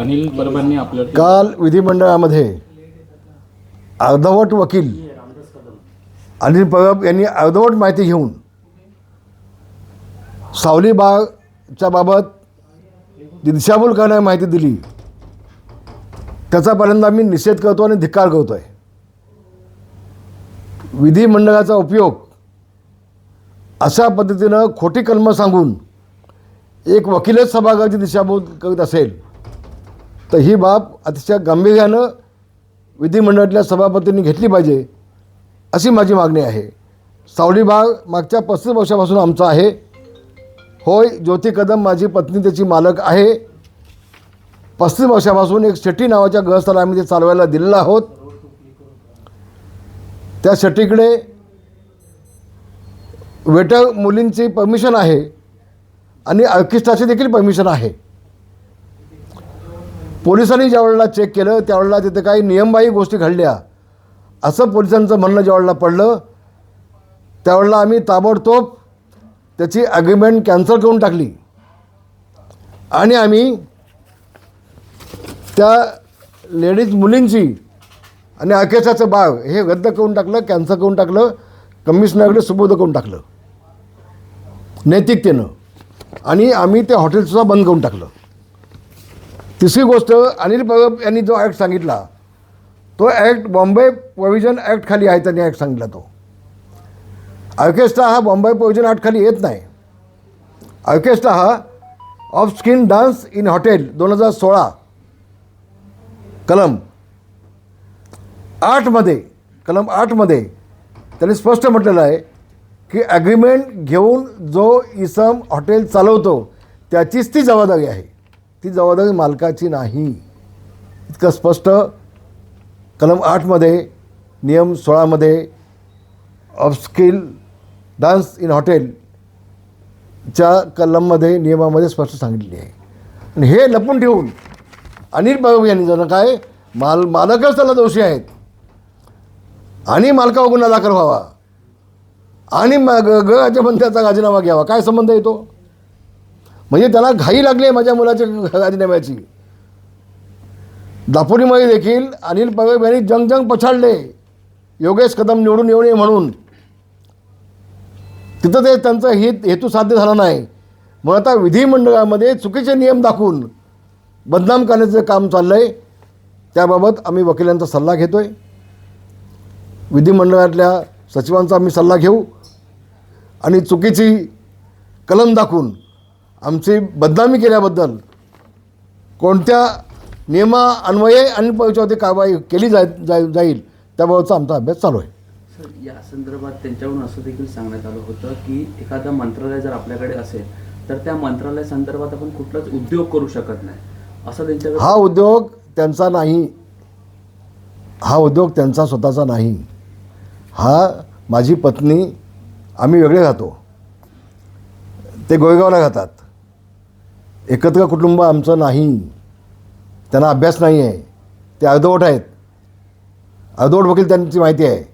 अनिल परबांनी आपल्यावर काल. विधिमंडळामध्ये अर्धवट वकील अनिल परब यांनी अर्धवट माहिती घेऊन सावली बागच्या बाबत दिशाभूल करणारी माहिती दिली त्याचा पहिल्यांदा मी निषेध करतो आणि धिक्कार करतो आहे विधिमंडळाचा उपयोग अशा पद्धतीनं खोटी कलमं सांगून एक वकीलच सभागृहाची दिशाभूल करत असेल तर ही बाब अतिशय गांभीर्यानं विधिमंडळातल्या सभापतींनी घेतली पाहिजे अशी माझी मागणी आहे. सावली भाग मागच्या पस्तीस वर्षापासून आमचा आहे. होय ज्योती कदम माझी पत्नी त्याची मालक आहे. पस्तीस वर्षापासून एक शेट्टी नावाच्या ग्रहस्थाला आम्ही ते चालवायला दिलेलं आहोत. त्या शेट्टीकडे वेटर मुलींची परमिशन आहे आणि ऑर्केस्ट्राची देखील परमिशन आहे. पोलिसांनी ज्यावेळेला चेक केलं त्यावेळेला तिथे काही नियमबाही गोष्टी घडल्या. असं पोलिसांचं म्हणणं ज्यावेळेला पडलं त्यावेळेला आम्ही ताबडतोब त्याची ॲग्रीमेंट कॅन्सल करून टाकली. आणि आम्ही त्या लेडीज मुलींची आणि अकेशाचं बाग हे रद्द करून टाकलं कॅन्सल करून टाकलं कमिशनरकडे सुबोध करून टाकलं. नैतिकतेनं. आणि आम्ही ते हॉटेलसुद्धा बंद करून टाकलं. तिसरी गोष्ट अनिल परब यांनी जो ॲक्ट सांगितला तो ॲक्ट बॉम्बे प्रोव्हिजन ॲक्ट खाली आहे त्यांनी ॲक्ट सांगितला तो. ऑर्केस्ट्रा हा बॉम्बे प्रोव्हिजन ॲक्टखाली येत नाही. ऑर्केस्ट्रा हा of skin dance in hotel दोन हजार सोळा कलम आठमध्ये कलम आठमध्ये त्यांनी स्पष्ट म्हटलेलं आहे की ॲग्रीमेंट घेऊन जो इसम हॉटेल चालवतो त्याचीच ती जबाबदारी आहे. ती जबाबदारी मालकाची नाही इतकं स्पष्ट कलम आठमध्ये नियम सोळामध्ये ऑफस्किल डान्स इन हॉटेलच्या कलममध्ये नियमामध्ये स्पष्ट सांगितले आहे आणि हे लपून ठेवून अनिल बाबू यांनी जण काय माल मालकच त्याला दोषी आहेत आणि मालकावर गुन्हा दाखल व्हावा आणि मग ग राज्यमंत्र्याचा राजीनामा घ्यावा काय संबंध येतो म्हणजे त्याला घाई लागली आहे माझ्या मुलाच्या राजीनाम्याची. दापोलीमध्ये देखील अनिल पवेब यांनी जंगजंग पछाडले. योगेश कदम निवडून येऊ नये म्हणून. तिथं ते त्यांचा हित हेतू साध्य झाला नाही. मग आता विधिमंडळामध्ये चुकीचे नियम दाखवून बदनाम करण्याचं काम चाललं आहे त्याबाबत आम्ही वकिलांचा सल्ला घेतो आहे विधिमंडळातल्या सचिवांचा आम्ही सल्ला घेऊ. आणि चुकीची कलम दाखवून आमची बदनामी केल्याबद्दल कोणत्या नियमा अन्वये आणि परीक्षावरती कारवाई केली जाय जाय जाईल त्याबाबतचा आमचा अभ्यास चालू आहे. सर या संदर्भात त्यांच्याकडून असं देखील सांगण्यात आलं होतं की एखादं मंत्रालय जर आपल्याकडे असेल तर त्या मंत्रालय संदर्भात आपण कुठलाच उद्योग करू शकत नाही. असं त्यांच्याकडे हा उद्योग त्यांचा नाही. हा उद्योग त्यांचा स्वतःचा नाही. हा माझी पत्नी आम्ही वेगळे राहतो. ते गोयगावला राहतात. एकत्र कुटुंब आमचं नाही. त्यांना अभ्यास नाही आहे ते अर्धवट आहेत. अर्धवट वकील त्यांची माहिती आहे.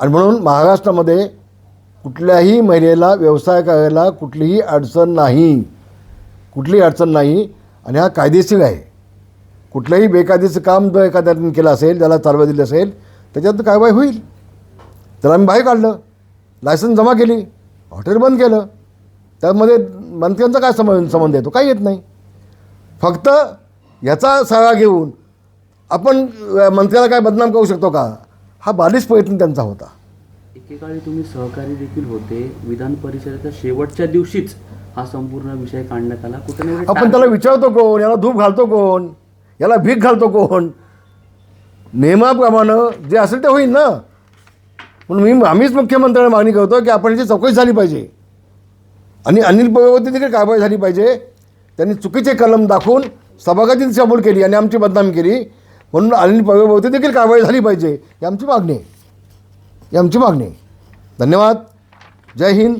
आणि म्हणून महाराष्ट्रामध्ये कुठल्याही महिलेला व्यवसाय करायला कुठलीही अडचण नाही. कुठलीही अडचण नाही. आणि हा कायदेशीर आहे. कुठलंही बेकायदेचं काम जर एखाद्याने केलं असेल त्याला चालवा दिली असेल त्याच्यात कारवाई होईल. त्याला आम्ही बाहेर काढलं. लायसन्स जमा केली. हॉटेल बंद केलं. त्यामध्ये मंत्र्यांचा काय संबंध संबंध येतो? काही येत नाही. फक्त याचा सहारा घेऊन आपण मंत्र्याला काय बदनाम करू शकतो का? हा बालिश प्रयत्न त्यांचा होता. एकेकाळी तुम्ही सहकारी देखील होते. विधान परिषदेच्या शेवटच्या दिवशीच हा संपूर्ण विषय काढण्यात आला. कुठे आपण त्याला विचारतो कोण? याला धूप घालतो कोण? याला भीक घालतो कोण? नियमाप्रमाणे जे असेल ते होईल ना? म्हणून मी आम्हीच मुख्यमंत्र्यांना मागणी करतो की आपण याची चौकशी झाली पाहिजे. आणि अनिल पवारवरती देखील कारवाई झाली पाहिजे. त्यांनी चुकीचे कलम दाखवून सभागती दिशाभूल केली आणि आमची बदनामी केली. म्हणून अनिल पवारवरती देखील कारवाई झाली पाहिजे. ही आमची मागणी आहे. ही आमची मागणी आहे. धन्यवाद. जय हिंद.